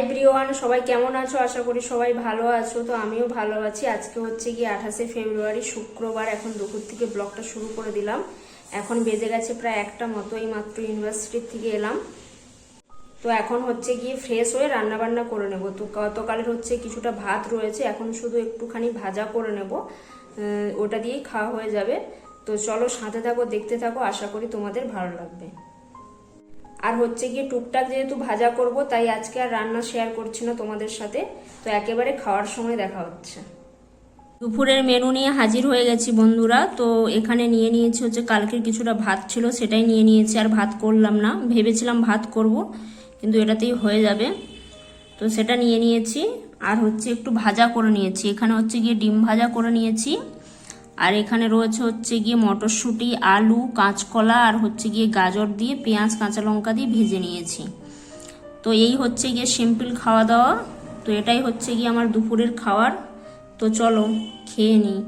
Everyone সবাই কেমন আছো? আশা করি সবাই ভালো আছো। তো আমিও ভালো আছি। আজকে হচ্ছে গিয়ে আঠাশে ফেব্রুয়ারি, শুক্রবার। এখন দুপুর থেকে ব্লগটা শুরু করে দিলাম। এখন বেজে গেছে প্রায় একটা মতো, এই মাত্র ইউনিভার্সিটির থেকে এলাম। তো এখন হচ্ছে গিয়ে ফ্রেশ হয়ে রান্না বান্না করে নেব। তো গতকালের হচ্ছে কিছুটা ভাত রয়েছে। এখন শুধু একটুখানি ভাজা করে নেব। ওটা দিয়েই খাওয়া হয়ে যাবে। তো চলো সাথে থাকো, দেখতে থাকো। আশা করি তোমাদের ভালো লাগবে। আর হচ্ছে গিয়ে টুকটাক যেহেতু ভাজা করব, তাই আজকে আর রান্না শেয়ার করছি না তোমাদের সাথে। তো একেবারে খাওয়ার সময় দেখা হচ্ছে। দুপুরের মেনু নিয়ে হাজির হয়ে গেছি বন্ধুরা। তো এখানে নিয়ে নিয়েছি হচ্ছে কালকের কিছুটা ভাত ছিল, সেটাই নিয়ে নিয়েছি, আর ভাত করলাম না। ভেবেছিলাম ভাত করব, কিন্তু এটাতেই হয়ে যাবে। তো সেটা নিয়ে নিয়েছি, আর হচ্ছে একটু ভাজা করে নিয়েছি। এখানে হচ্ছে গিয়ে ডিম ভাজা করে নিয়েছি। আর এখানে রয়েছে হচ্ছে গিয়ে মটরশুঁটি, আলু, কাঁচকলা আর হচ্ছে গিয়ে গাজর দিয়ে পেঁয়াজ, কাঁচা লঙ্কা দিয়ে ভেজে নিয়েছি। তো এই হচ্ছে গিয়ে সিম্পল খাওয়া দাওয়া। তো এটাই হচ্ছে গিয়ে আমার দুপুরের খাওয়ার। তো চলো, খেয়ে নিই।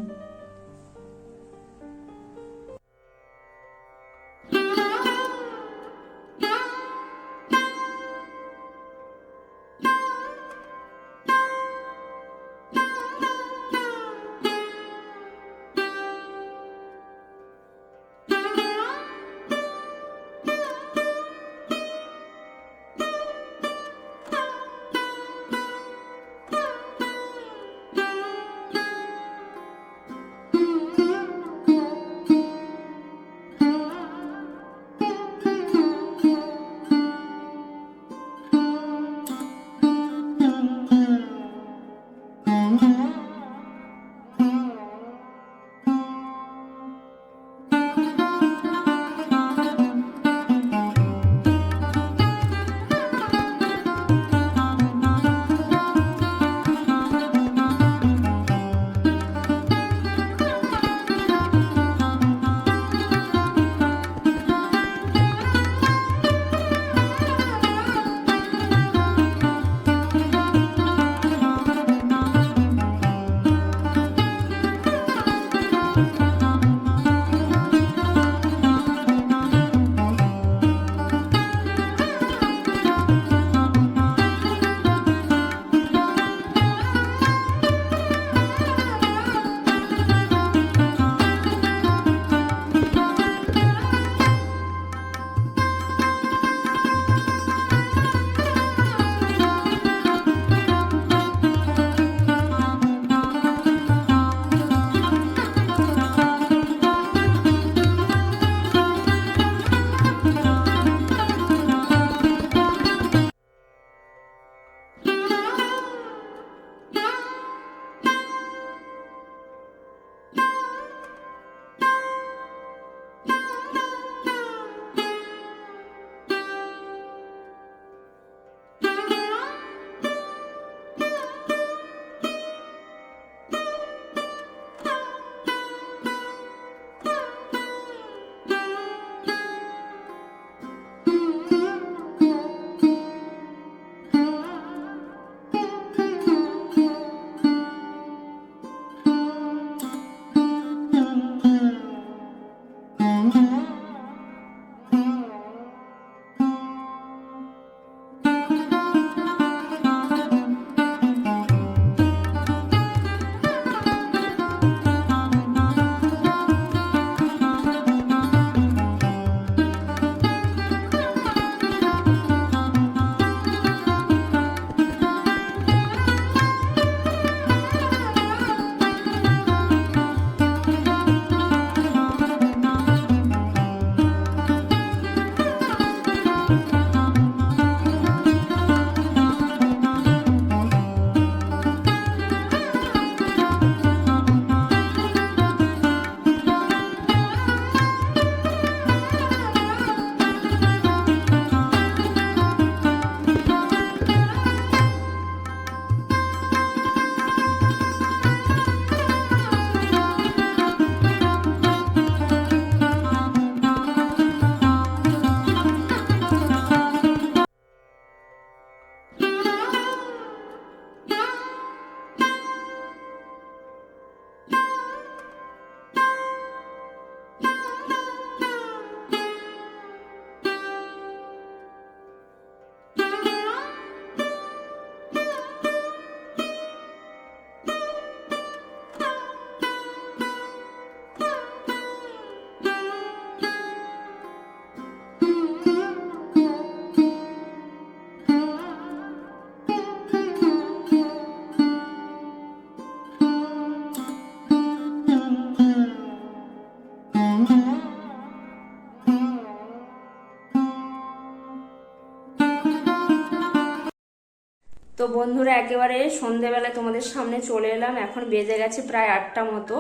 তো বন্ধুরা, একেবারে সন্ধেবেলায় তোমাদের সামনে চলে এলাম। এখন বেজে গেছে প্রায় আটটা মতো।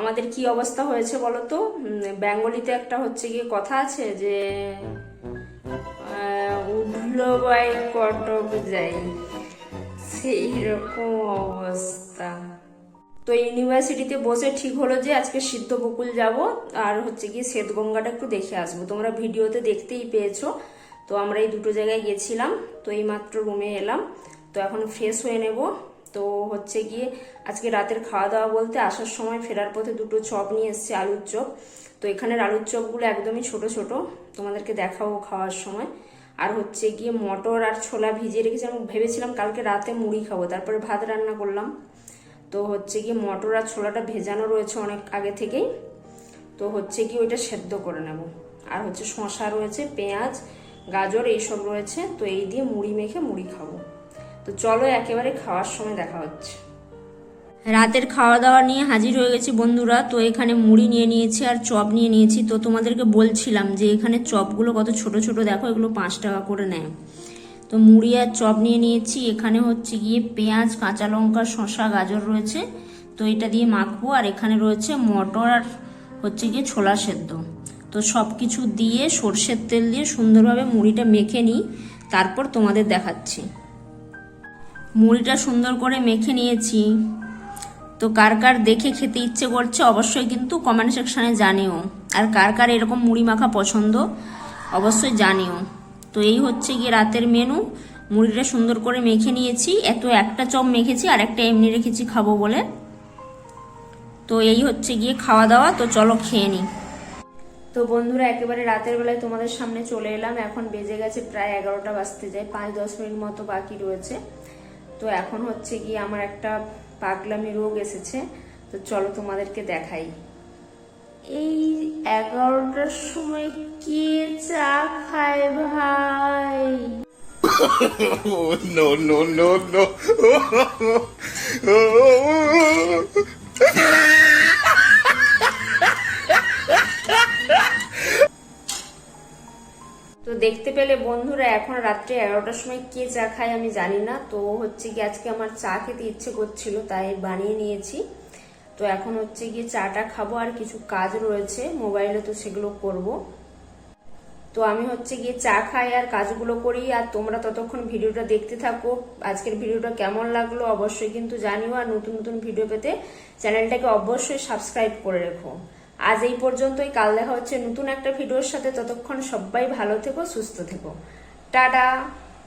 আমাদের কি অবস্থা হয়েছে বলো তো? বেঙ্গলিতে একটা হচ্ছে গিয়ে কথা আছে যে উঠল বাই কটক যাই। সেই রকম অবস্থা। তো ইউনিভার্সিটিতে বসে ঠিক হলো যে আজকে সিদ্ধ বকুল যাব, আর হচ্ছে গিয়ে শ্বেতগঙ্গাটা একটু দেখে আসব। তোমরা ভিডিওতে দেখতেই পেয়েছ। তো আমরা এই দুটো জায়গায় গেছিলাম, তো এই মাত্র রুমে এলাম। তো এখন ফ্রেশ হয়ে নেব। তো হচ্ছে গিয়ে আজকে রাতের খাওয়া দাওয়া বলতে আসার সময় ফেরার পথে দুটো চপ নিয়ে এসছে, আলুর চপ। তো এখানের আলুর চপগুলো একদমই ছোট ছোট। তোমাদেরকে দেখাবো খাওয়ার সময়। আর হচ্ছে গিয়ে মটর আর ছোলা ভিজিয়ে রেখেছিলাম ভেবেছিলাম কালকে রাতে মুড়ি খাব, তারপরে ভাত রান্না করলাম। তো হচ্ছে গিয়ে মটর আর ছোলাটা ভেজানো রয়েছে অনেক আগে থেকেই। তো হচ্ছে কি ওইটা সেদ্ধ করে নেব। আর হচ্ছে শশা রয়েছে, পেঁয়াজ, গাজর, এইসব রয়েছে। তো এই দিয়ে মুড়ি মেখে মুড়ি খাব। তো চলো একেবারে খাওয়ার সময় দেখা হচ্ছে। রাতের খাওয়া দাওয়া নিয়ে হাজির হয়ে গেছি বন্ধুরা। তো এখানে মুড়ি নিয়ে নিয়েছি আর চপ নিয়ে নিয়েছি। তো তোমাদেরকে বলছিলাম যে এখানে চপগুলো কত ছোট ছোট দেখো, এগুলো পাঁচ টাকা করে নেয়। তো মুড়ি আর চপ নিয়ে নিয়েছি। এখানে হচ্ছে গিয়ে পেঁয়াজ, কাঁচা লঙ্কা, শসা, গাজর রয়েছে। তো এটা দিয়ে মাখবো। আর এখানে রয়েছে মটর আর হচ্ছে গিয়ে ছোলা সেদ্ধ। তো সব কিছু দিয়ে সর্ষের তেল দিয়ে সুন্দরভাবে মুড়িটা মেখে নিই। তারপর তোমাদের দেখাচ্ছি। মুড়িটা সুন্দর করে মেখে নিয়েছি। তো কার কার দেখে খেতে ইচ্ছে করছে অবশ্যই কিন্তু কমেন্ট সেকশানে জানিও। আর কার কার এরকম মুড়ি মাখা পছন্দ অবশ্যই জানিও। তো এই হচ্ছে গিয়ে রাতের মেনু মুড়িটা সুন্দর করে মেখে নিয়েছি। এত একটা চপ মেখেছি, আর একটা এমনি রেখেছি খাব বলে। তো এই হচ্ছে গিয়ে খাওয়া দাওয়া। তো চলো খেয়ে নিই তো বন্ধুরা, একেবারে রাতের বেলায় তোমাদের সামনে চলে এলাম। এখন বেজে গেছে প্রায় এগারোটা বাজতে যায়, পাঁচ দশ মিনিট মতো বাকি রয়েছে। তো এখন হচ্ছে গিয়ে আমার একটা পাগলামি রোগ এসেছে তো চলো তোমাদেরকে দেখাই এই এগারোটার সময় কে চা খায় ভাই Oh, no, no, no, no. তো দেখতে পেলে বন্ধুরা, এখন রাত্রে এগারোটার সময় কে চা খায় আমি জানি না। তো হচ্ছে কি আজকে আমার চা খেতে ইচ্ছে করছিল, তাই বানিয়ে নিয়েছি। তো এখন হচ্ছে গিয়ে চাটা খাব, আর কিছু কাজ রয়েছে, মোবাইলে তো সেগুলো করব। তো আমি হচ্ছে গিয়ে চা খাই আর কাজগুলো করি, আর তোমরা ততক্ষণ ভিডিওটা দেখতে থাকো। আজকের ভিডিওটা কেমন লাগল অবশ্যই কিন্তু জানিও, আর নতুন নতুন ভিডিও পেতে চ্যানেলটাকে অবশ্যই সাবস্ক্রাইব করে রেখো। আজ এই পর্যন্তই। কাল দেখা হচ্ছে নতুন একটা ভিডিওর সাথে। ততক্ষণ সবাই ভালো থেকো, সুস্থ থেকো। টাটা!